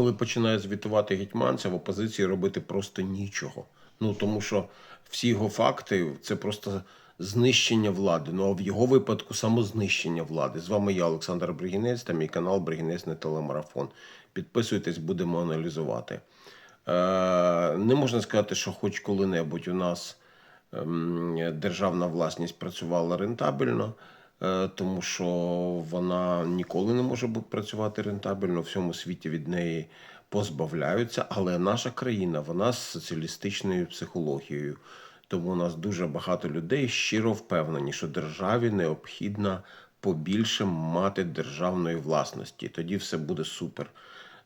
коли починає звітувати Гетьманцев, опозиції робити просто нічого. Ну тому що всі його факти це просто знищення влади. Ну а в його випадку самознищення влади. З вами я, Олександр Бригінець, та мій канал Бригінець не телемарафон. Підписуйтесь, будемо аналізувати. Е, не можна сказати, що хоч коли-небудь у нас ем, державна власність працювала рентабельно, тому що вона ніколи не може працювати рентабельно. В всьому світі від неї позбавляються. Але наша країна вона з соціалістичною психологією. Тому у нас дуже багато людей щиро впевнені, що державі необхідно побільше мати державної власності. Тоді все буде супер.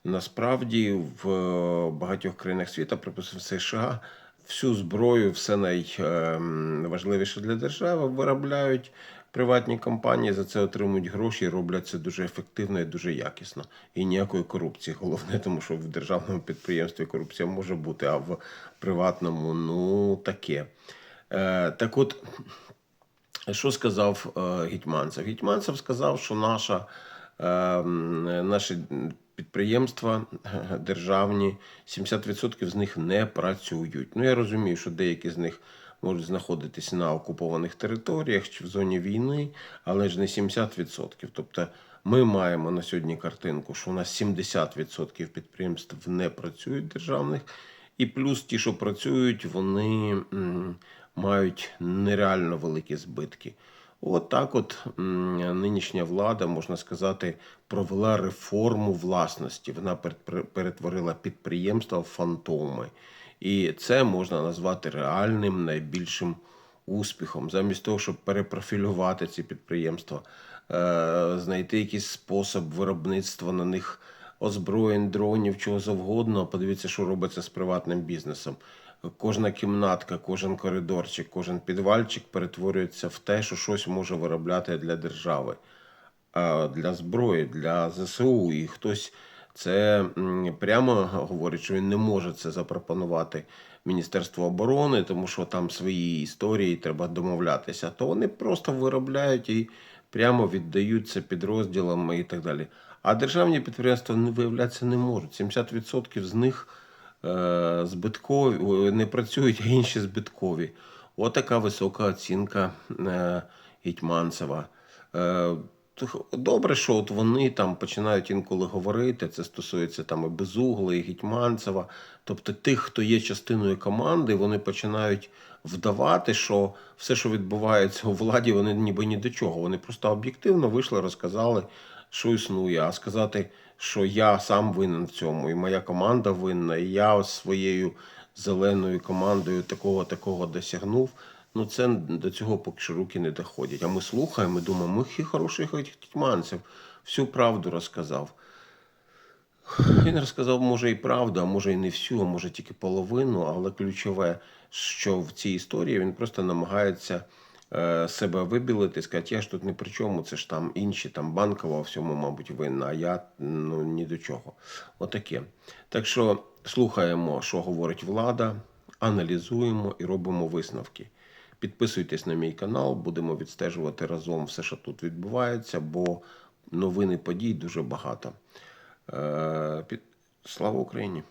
Насправді в е, багатьох країнах світу, припустимо США, всю зброю, все найважливіше для держави виробляють приватні компанії, за це отримують гроші роблять це дуже ефективно і дуже якісно. І ніякої корупції. Головне, тому що в державному підприємстві корупція може бути, а в приватному ну таке. Е, так от. Що сказав е, Гетьманцев? Гетьманцев сказав, що наша, е, наші підприємства е, державні, 70% з них не працюють. Ну, я розумію, що деякі з них можуть знаходитися на окупованих територіях чи в зоні війни, але ж не 70%. Тобто ми маємо на сьогодні картинку, що у нас 70% підприємств не працюють державних, і плюс ті, що працюють, вони мають нереально великі збитки. От так от нинішня влада, можна сказати, провела реформу власності. Вона пер- перетворила підприємства в фантоми. І це можна назвати реальним найбільшим успіхом. Замість того, щоб перепрофілювати ці підприємства, е, знайти якийсь спосіб виробництва на них озброєнь, дронів, чого завгодно. Подивіться, що робиться з приватним бізнесом. Кожна кімнатка, кожен коридорчик, кожен підвальчик перетворюється в те, що щось може виробляти для держави, для зброї, для ЗСУ. І хтось це прямо говорить, що він не може це запропонувати Міністерству оборони, тому що там свої історії треба домовлятися. То вони просто виробляють і прямо віддають це підрозділам і так далі. А державні підприємства не виявляться не можуть. 70% з них е, збиткові, не працюють, а інші збиткові. Отака висока оцінка е, Гетьманцева. Е, Добре, що от вони там починають інколи говорити. Це стосується там і Безугла, і Гетьманцева. Тобто тих, хто є частиною команди, вони починають вдавати, що все, що відбувається у владі, вони ніби ні до чого. Вони просто об'єктивно вийшли, розказали, що існує. А сказати, що я сам винен в цьому, і моя команда винна, і я своєю зеленою командою такого такого досягнув. Ну, це до цього поки що руки не доходять. А ми слухаємо і думаємо, ми хі хороший Гетьманцев, всю правду розказав. Він розказав, може, і правду, а може і не всю, а може тільки половину, але ключове, що в цій історії він просто намагається себе вибілити, сказати, я ж тут ні при чому, це ж там інші, там банкова всьому, мабуть, винна, а я ну, ні до чого. Отаке. Так що слухаємо, що говорить влада, аналізуємо і робимо висновки. Підписуйтесь на мій канал, будемо відстежувати разом все, що тут відбувається, бо новини подій дуже багато. Е, Слава Україні!